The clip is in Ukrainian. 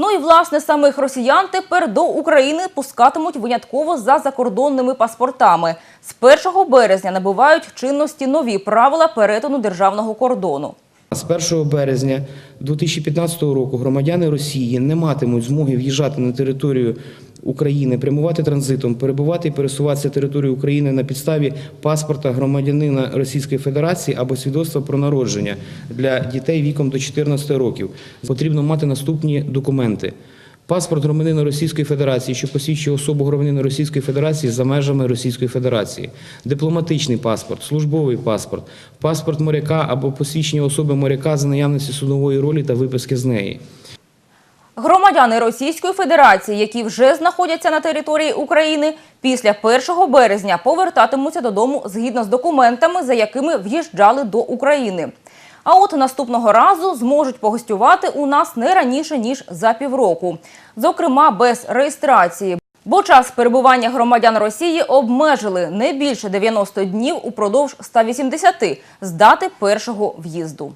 Ну і власне самих росіян тепер до України пускатимуть винятково за закордонними паспортами. З 1 березня набувають чинності нові правила перетину державного кордону. З 1 березня 2015 року громадяни Росії не матимуть змоги в'їжджати на територію України, прямувати транзитом, перебувати і пересуватися територією України на підставі паспорта громадянина Російської Федерації або свідоцтва про народження для дітей віком до 14 років. Потрібно мати наступні документи. Паспорт громадянина Російської Федерації, що посвідчує особу громадянина Російської Федерації за межами Російської Федерації, дипломатичний паспорт, службовий паспорт, паспорт моряка або посвідчення особи моряка за наявності судової ролі та виписки з неї. Громадяни Російської Федерації, які вже знаходяться на території України, після 1 березня повертатимуться додому згідно з документами, за якими в'їжджали до України. А от наступного разу зможуть погостювати у нас не раніше ніж за півроку, зокрема без реєстрації. Бо час перебування громадян Росії обмежили не більше 90 днів упродовж 180 з дати першого в'їзду.